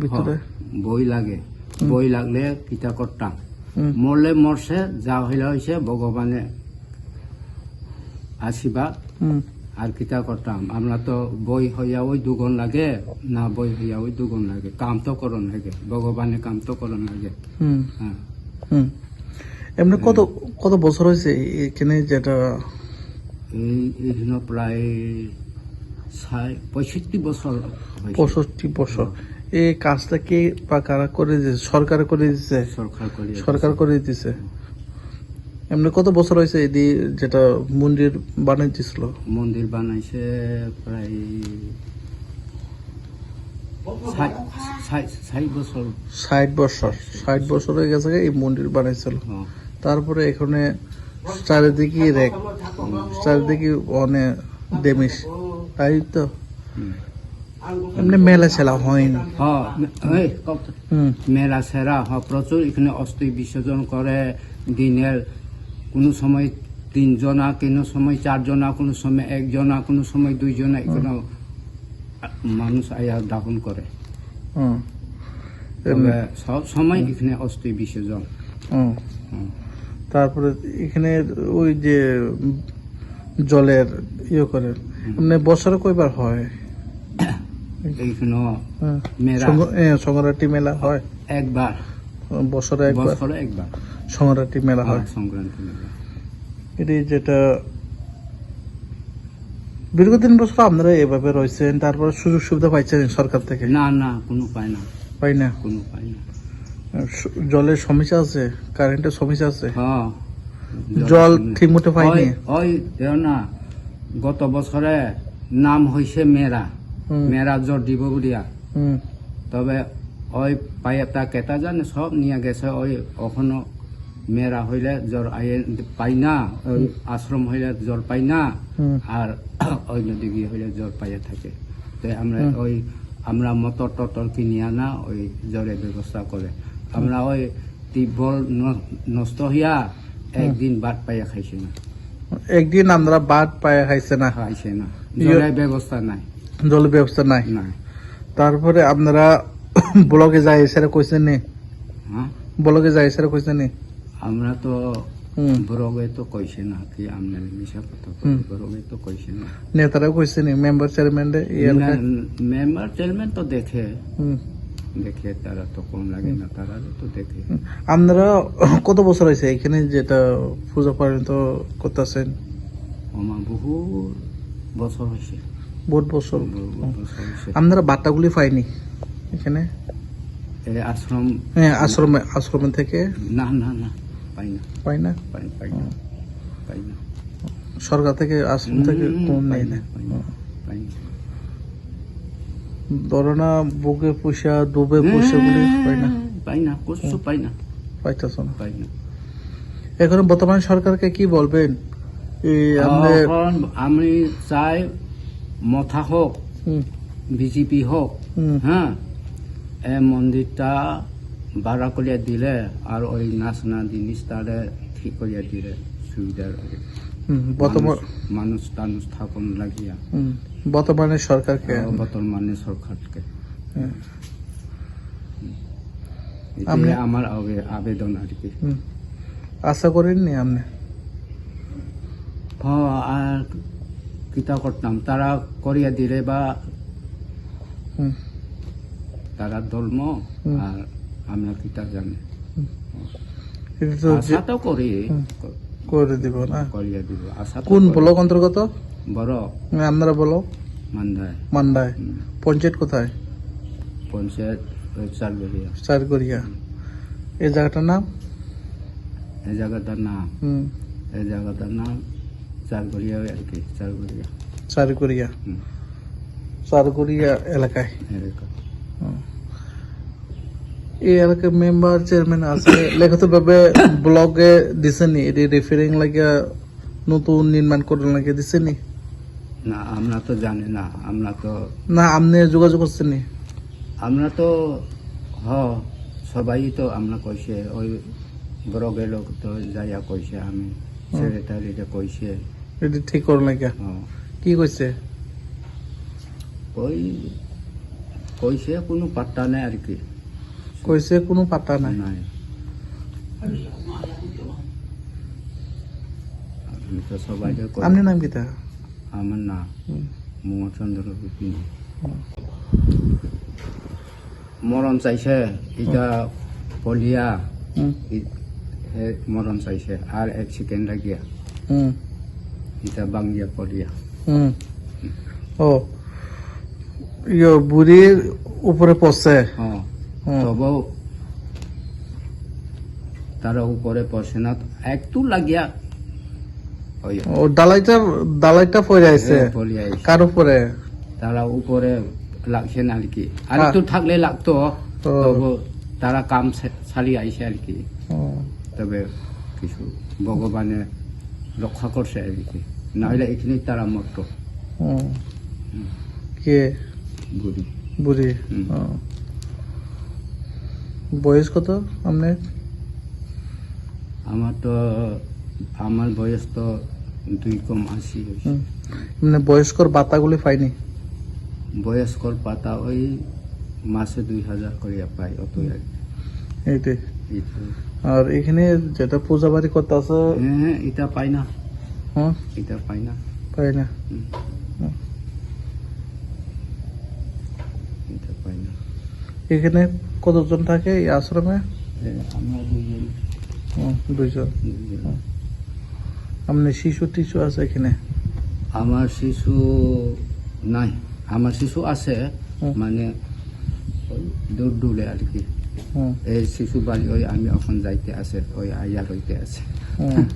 ভিতরে। বই লাগে। বই লাগলে কিতা করতাম। মরলে মরছে যা হইলে হয়েছে ভগবানে আশীর্বাদ। আর কিতা করতাম? আমরা তো বই হইয়া ওই দুগুণ লাগে না বই হইয়া ওই দুগুণ লাগে। কাম তো করন লাগে ভগবানে কাম তো করন লাগে হ্যাঁ। এমনি কত কত বছর হয়েছে এখানে যেটা? এই এইখানে প্রায় ষাট পঁয়ষট্টি বছর পঁয়ষট্টি বছর। এই কাজটা কে বা কারা করে দিয়েছে সরকার করে দিচ্ছে সরকার করে সরকার করে দিতেছে এমনি কত বছর হয়েছে এদি যেটা মন্দির বানাইতেছিল? মন্দির বানাইছে প্রায় ষাট বছর। ষাট বছর। হয়ে গেছে এই মন্দির বানাইছিল। হ্যাঁ। তারপরে এখানে চারিদিকে রেক। চারিদিকে অনেক ডেমিস তাই তো। এমনি মেলা ছেলা হয়নি। হ্যাঁ, মেলা সেরা হয় প্রচুর এখানে অস্থি বিসর্জন করে দিনের। কোনো সময় তিনজনা কোনো সময় চারজনা কোনো সময় একজনা কোনো সময় দুইজনা এখানে মানুষ আয়া দাহন করে। সব সময় এখানে অস্থি বিসর্জন। তারপরে এখানে ওই যে জলের ইয়ে করে এমনি বছরে কয়বার হয়? হ্যাঁ। মেলা। হয়? একবার। বছরে একবার? একবার। মেলা হয়? সংক্রান্তি মেলা। এটি যেটা দীর্ঘদিন বছর আপনারা এভাবে রয়েছেন তারপর সুযোগ সুবিধা পাইছেন সরকার থেকে? না না কোনো পায় না। পাই না? কোনো পায় না। জলের সমস্যা আছে? কারেন্টের সমস্যা আছে? হ্যাঁ। জল ঠিক মতো পাইনি? ওই- ওই না গত বছরে নাম হয়েছে মেরা। হুম, মেরা জ্বর দিব বুড়িয়া। তবে ওই পাইতা কেটা জানে সব নিয়ে গেছে ওই এখনও মেরা হইলে জ্বর পাই না ওই আশ্রম হইলে জ্বর পাই না আর ওই নদী গিয়ে হইলে জ্বর পাইয়া থাকে। তো আমরা ওই আমরা মটর টটর কিনি আনা ওই জ্বরের ব্যবস্থা করে। আমরা ওই ন- নষ্ট হইয়া একদিন বাদ পাইয়া খাইছি না। একদিন আমরা বাদ পায়ে খাইছে না। খাইছে না। জলের ব্যবস্থা নাই। জলের ব্যবস্থা নাই। তারপরে আপনারা ব্লগে যাই সেটা কইছেন নি? হ্যাঁ? ব্লগে যাই সেটা কইছেন নি? আমরা তো তো কইছে না কি মিশা কথা তো কইছে না। নেতারা কইছে নি মেম্বার চেয়ারম্যান মেম্বার চেয়ারম্যান তো দেখে। দেখে তারা তো কম লাগে না তারা তো দেখে। আপনারা কত বছর হয়েছে এখানে যেটা পূজা পর্যন্ত করতেছেন? আমার বহু বছর হয়েছে। বহুত বছর। আপনারা বার্তাগুলি পাইনি এখানে? আশ্রম হ্যাঁ আশ্রমে আশ্রমে থেকে? না না না পাই না। পাই না? পাই পাই না। পাই না। সরকার থেকে আশ্রম থেকে হুম, নেই না, না পাই না, পাই না। ধরো না বুকে পয়সা ডুবে পয়সা বলে পাই না? পাই না কিছু পাই না। পাইতেছ না। পাই না। এখন বর্তমান সরকারকে কি বলবেন? এই আমি চাই মথা হোক বিজেপি হোক হ্যাঁ এই মন্দিরটা ভাড়া করিয়া দিলে আর ওই নাচ না জিনিস তারে ঠিক করিয়া দিলে সুবিধা লাগে বর্তমান মানুষ- টানুষ স্থাপন লাগিয়া। হুম, বর্তমানে সরকারকে। বর্তমানে সরকারকে। হ্যাঁ, আপনি- আমার আবে- আবেদন আর কি। আশা করেননি আপনি হ আর কিতা করতাম তারা করিয়া দিলে বা তারা ধর্ম। আর আমরা কিতা জানি? আশা তো করি। করে দিব না। করিয়া দিব। আশা কোন ব্লক অন্তর্গত? বড়। আপনারা বলো। মান্দায় মান্দায়। পঞ্চায়েত কোথায়? পঞ্চায়েত চারগড়িয়া। চারগড়িয়া। এই জায়গাটার নাম? এই জায়গাটার নাম? এই জায়গাটার নাম চারগড়িয়া আর কি চারগড়িয়া চারগড়িয়া হুম, চারগড়িয়া এলাকায়? এই এলাকার মেম্বার চেয়ারম্যান আছে। লিখিতভাবে ব্লগে দিছেনি? এটি রেফারিং লাগিয়া নতুন নির্মাণ করার লাগে দিছেনি? না আমরা তো জানি না। আমরা তো না আপনি যোগাযোগ করছেন আমরা তো হ সবাই তো আমরা কইছে ওই বড় গেল তো যাইয়া কইছে আমি সেক্রেটারিটা কইছে। এটি ঠিক লাগিয়া হ কি? কইছে? ওই কইছে কোনো পাত্তা নাই আর কি। কইছে কোনো পাত্তা নাই। নাই। আপনি নাম কিতা আমার না। হুম। মোহাম্মদচন্দ্র বিপিন মরণ চাইছে এটা পলিয়া। মরণ চাইছে আর এক সেকেন্ড লাগিয়া। হুম। এটা পলিয়া হুম ও ইয়ে বুড়ির উপরে পড়ছে হ্যাঁ। তবু তারা উপরে পড়ছে না একটু লাগিয়া ও ডালাইটা ডালাইটা পড়ে আইছে। কার উপরে তারা উপরে লাগছে না আর কি আর। একটু থাকলে লাগতো। তবু তারা কাম ছাড়িয়ে আইছে আর কি তবে কিছু ভগবানে রক্ষা করছে আর কি নাহলে এখানে তারা মরত। কে? বুড়ি। বুড়ি। বয়স কত আপনার? আমার তো আমার বয়স তো দুই কম আশি। মানে বয়স্কর বাতাগুলি পাইনি বয়স্কর পাতা ওই মাসে দুই হাজার করিয়া পাই অত। এইটাই। এইটা। আর এখানে যেটা পূজা বাড়ি করতে আছে হ্যাঁ এটা পাই না। হ্যাঁ? এটা পাই না। পাই না। এটা পাই না। এখানে কতজন থাকে এই আশ্রমে? এ, আমরা দুইজন। দুইজন। দুইজন। আপনি শিশু টিশু আছে এখানে? আমার শিশু নাই। আমার শিশু আছে মানে ওই দূর আর কি। এই শিশু বালি ওই আমি এখন যাইতে আছে ওই আইয়া লইতে আছে হুম।